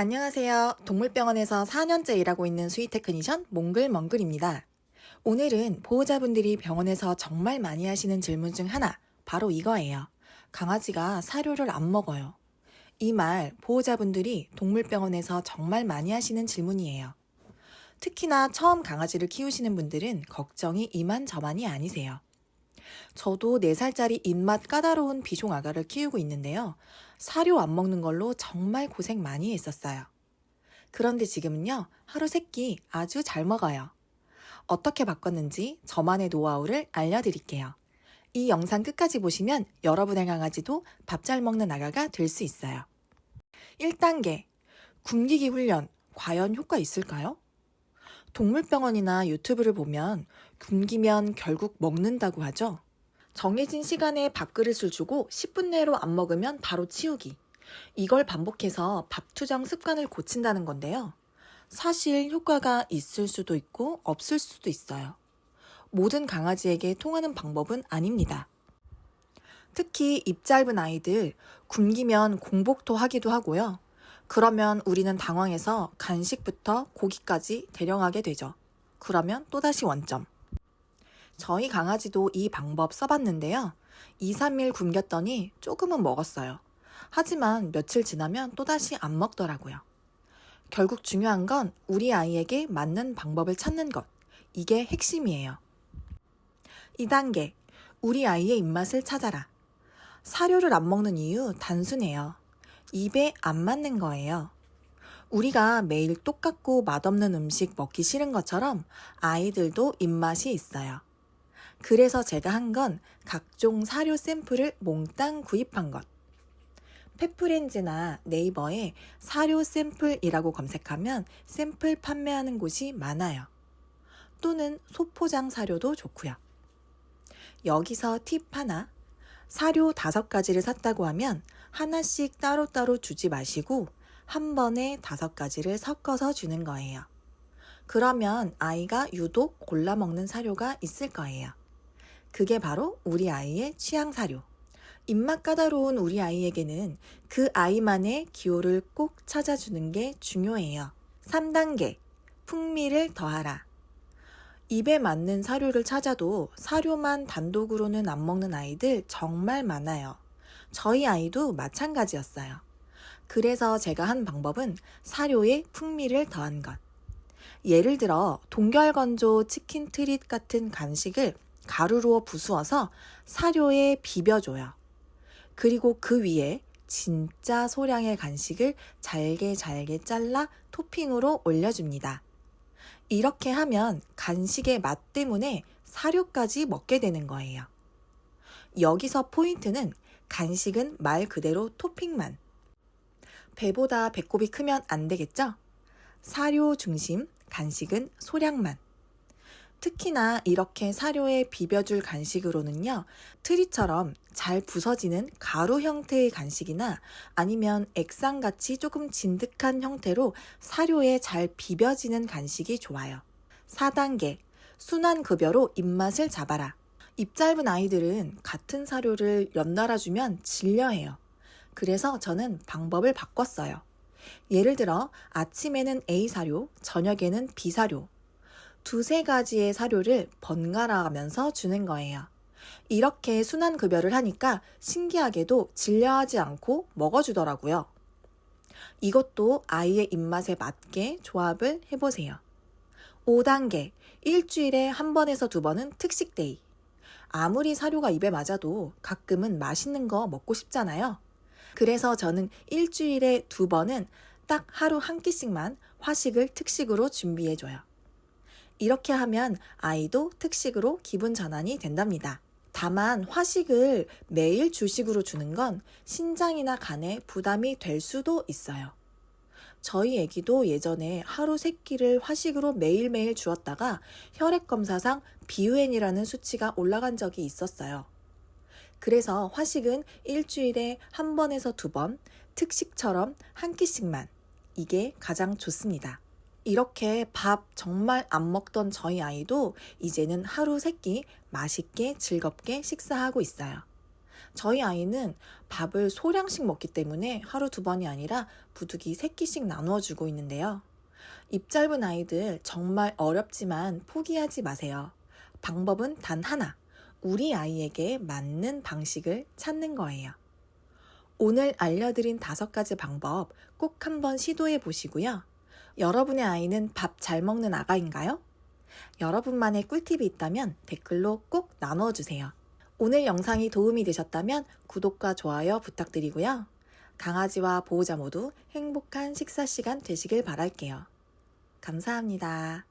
안녕하세요. 동물병원에서 4년째 일하고 있는 수의 테크니션 몽글멍글입니다. 오늘은 보호자분들이 병원에서 정말 많이 하시는 질문 중 하나, 바로 이거예요. 강아지가 사료를 안 먹어요. 이 말 보호자분들이 동물병원에서 정말 많이 하시는 질문이에요. 특히나 처음 강아지를 키우시는 분들은 걱정이 이만저만이 아니세요. 저도 4살짜리 입맛 까다로운 비숑 아가를 키우고 있는데요. 사료 안 먹는 걸로 정말 고생 많이 했었어요. 그런데 지금은요, 하루 세끼 아주 잘 먹어요. 어떻게 바꿨는지 저만의 노하우를 알려드릴게요. 이 영상 끝까지 보시면 여러분의 강아지도 밥 잘 먹는 아가가 될 수 있어요. 1단계, 굶기기 훈련, 과연 효과 있을까요? 동물병원이나 유튜브를 보면 굶기면 결국 먹는다고 하죠. 정해진 시간에 밥그릇을 주고 10분 내로 안 먹으면 바로 치우기. 이걸 반복해서 밥 투정 습관을 고친다는 건데요. 사실 효과가 있을 수도 있고 없을 수도 있어요. 모든 강아지에게 통하는 방법은 아닙니다. 특히 입 짧은 아이들 굶기면 공복토 하기도 하고요. 그러면 우리는 당황해서 간식부터 고기까지 대령하게 되죠. 그러면 또다시 원점. 저희 강아지도 이 방법 써봤는데요. 2, 3일 굶겼더니 조금은 먹었어요. 하지만 며칠 지나면 또다시 안 먹더라고요. 결국 중요한 건 우리 아이에게 맞는 방법을 찾는 것. 이게 핵심이에요. 2단계. 우리 아이의 입맛을 찾아라. 사료를 안 먹는 이유 단순해요. 입에 안 맞는 거예요. 우리가 매일 똑같고 맛없는 음식 먹기 싫은 것처럼 아이들도 입맛이 있어요. 그래서 제가 한 건 각종 사료 샘플을 몽땅 구입한 것. 페프렌즈나 네이버에 사료 샘플이라고 검색하면 샘플 판매하는 곳이 많아요. 또는 소포장 사료도 좋고요. 여기서 팁 하나. 사료 다섯 가지를 샀다고 하면 하나씩 따로따로 주지 마시고 한 번에 다섯 가지를 섞어서 주는 거예요. 그러면 아이가 유독 골라 먹는 사료가 있을 거예요. 그게 바로 우리 아이의 취향 사료. 입맛 까다로운 우리 아이에게는 그 아이만의 기호를 꼭 찾아주는 게 중요해요. 3단계. 풍미를 더하라. 입에 맞는 사료를 찾아도 사료만 단독으로는 안 먹는 아이들 정말 많아요. 저희 아이도 마찬가지였어요. 그래서 제가 한 방법은 사료에 풍미를 더한 것. 예를 들어 동결건조 치킨 트릿 같은 간식을 가루로 부수어서 사료에 비벼줘요. 그리고 그 위에 진짜 소량의 간식을 잘게 잘게 잘라 토핑으로 올려줍니다. 이렇게 하면 간식의 맛 때문에 사료까지 먹게 되는 거예요. 여기서 포인트는 간식은 말 그대로 토핑만. 배보다 배꼽이 크면 안 되겠죠? 사료 중심, 간식은 소량만. 특히나 이렇게 사료에 비벼줄 간식으로는요, 트리처럼 잘 부서지는 가루 형태의 간식이나 아니면 액상같이 조금 진득한 형태로 사료에 잘 비벼지는 간식이 좋아요. 4단계, 순환급여로 입맛을 잡아라. 입 짧은 아이들은 같은 사료를 연달아 주면 질려해요. 그래서 저는 방법을 바꿨어요. 예를 들어 아침에는 A 사료, 저녁에는 B 사료, 두세 가지의 사료를 번갈아 가면서 주는 거예요. 이렇게 순환급여를 하니까 신기하게도 질려하지 않고 먹어주더라고요. 이것도 아이의 입맛에 맞게 조합을 해보세요. 5단계. 일주일에 한 번에서 두 번은 특식데이. 아무리 사료가 입에 맞아도 가끔은 맛있는 거 먹고 싶잖아요. 그래서 저는 일주일에 두 번은 딱 하루 한 끼씩만 화식을 특식으로 준비해줘요. 이렇게 하면 아이도 특식으로 기분 전환이 된답니다. 다만 화식을 매일 주식으로 주는 건 신장이나 간에 부담이 될 수도 있어요. 저희 애기도 예전에 하루 세 끼를 화식으로 매일매일 주었다가 혈액 검사상 비유엔이라는 수치가 올라간 적이 있었어요. 그래서 화식은 일주일에 한 번에서 두 번, 특식처럼 한 끼씩만. 이게 가장 좋습니다. 이렇게 밥 정말 안 먹던 저희 아이도 이제는 하루 세 끼 맛있게 즐겁게 식사하고 있어요. 저희 아이는 밥을 소량씩 먹기 때문에 하루 두 번이 아니라 부득이 세 끼씩 나누어 주고 있는데요. 입 짧은 아이들 정말 어렵지만 포기하지 마세요. 방법은 단 하나. 우리 아이에게 맞는 방식을 찾는 거예요. 오늘 알려드린 다섯 가지 방법 꼭 한번 시도해 보시고요. 여러분의 아이는 밥 잘 먹는 아가인가요? 여러분만의 꿀팁이 있다면 댓글로 꼭 나눠 주세요. 오늘 영상이 도움이 되셨다면 구독과 좋아요 부탁드리고요. 강아지와 보호자 모두 행복한 식사 시간 되시길 바랄게요. 감사합니다.